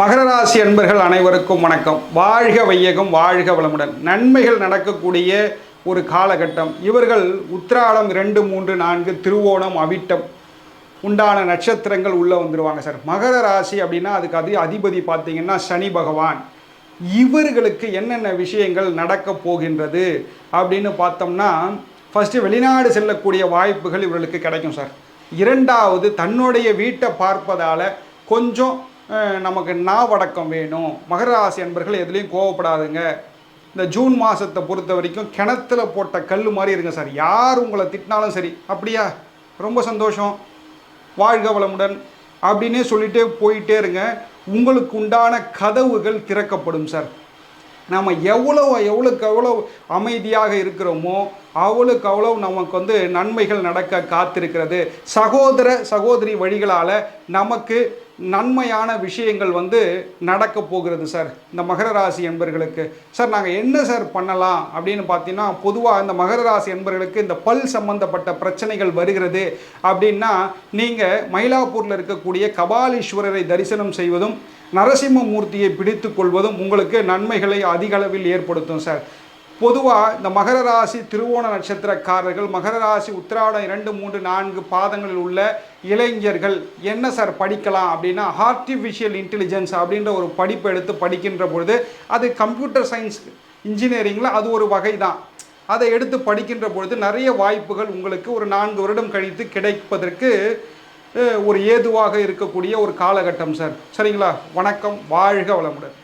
மகர ராசி அன்பர்கள் அனைவருக்கும் வணக்கம். வாழ்க வையகம் வாழ்க வளமுடன். நன்மைகள் நடக்கக்கூடிய ஒரு காலகட்டம். இவர்கள் உத்திராடம் ரெண்டு மூன்று நான்கு திருவோணம் அவிட்டம் உண்டான நட்சத்திரங்கள் உள்ளே வந்துடுவாங்க சார். மகர ராசி அப்படின்னா அதுக்கு அது அதிபதி பார்த்தீங்கன்னா சனி பகவான். இவர்களுக்கு என்னென்ன விஷயங்கள் நடக்க போகின்றது அப்படின்னு பார்த்தோம்னா ஃபஸ்ட்டு வெளிநாடு செல்லக்கூடிய வாய்ப்புகள் இவர்களுக்கு கிடைக்கும் சார். இரண்டாவது தன்னுடைய வீட்டை பார்ப்பதால் கொஞ்சம் நமக்கு நாவடக்கம் வேணும். மகராசி என்பர்கள் அன்பர்கள் எதுலேயும் கோவப்படாதுங்க. இந்த ஜூன் மாதத்தை பொறுத்த வரைக்கும் கிணத்துல போட்ட கல் மாதிரி இருங்க சார். யார் உங்களை திட்டினாலும் சரி அப்படியா? ரொம்ப சந்தோஷம். வாழ்க வளமுடன் அப்படின்னே சொல்லிட்டே போயிட்டே இருங்க. உங்களுக்கு உண்டான கதவுகள் திறக்கப்படும் சார். நம்ம எவ்வளோ எவ்வளோக்கு எவ்வளோ அமைதியாக இருக்கிறோமோ அவ்வளோக்கு அவ்வளோ நமக்கு வந்து நன்மைகள் நடக்க காத்திருக்கிறது. சகோதர சகோதரி வழிகளால் நமக்கு நன்மையான விஷயங்கள் வந்து நடக்க போகிறது சார். இந்த மகர ராசி என்பர்களுக்கு. சார் நாங்கள் என்ன சார் பண்ணலாம் அப்படின்னு பார்த்தீங்கன்னா பொதுவாக இந்த மகர ராசி என்பர்களுக்கு இந்த பல் சம்பந்தப்பட்ட பிரச்சனைகள் வருகிறது அப்படின்னா நீங்கள் மயிலாப்பூரில் இருக்கக்கூடிய கபாலீஸ்வரரை தரிசனம் செய்வதும் நரசிம்மமூர்த்தியை பிடித்து கொள்வதும் உங்களுக்கு நன்மைகளை அதிக அளவில் ஏற்படுத்தும் சார். பொதுவாக இந்த மகர ராசி திருவோண நட்சத்திரக்காரர்கள் மகர ராசி உத்திராடம் இரண்டு மூன்று நான்கு பாதங்களில் உள்ள இளைஞர்கள். என்ன சார் படிக்கலாம் அப்படின்னா ஆர்டிஃபிஷியல் இன்டெலிஜென்ஸ் அப்படின்ற ஒரு படிப்பு எடுத்து படிக்கின்ற பொழுது அது கம்ப்யூட்டர் சயின்ஸ் இன்ஜினியரிங்கில் அது ஒரு வகை தான் அதை எடுத்து படிக்கின்ற பொழுது நிறைய வாய்ப்புகள் உங்களுக்கு ஒரு நான்கு வருடம் கழித்து கிடைப்பதற்கு ஒரு ஏதுவாக இருக்கக்கூடிய ஒரு காலகட்டம் சார் சரிங்களா? வணக்கம் வாழ்க வளமுடன்.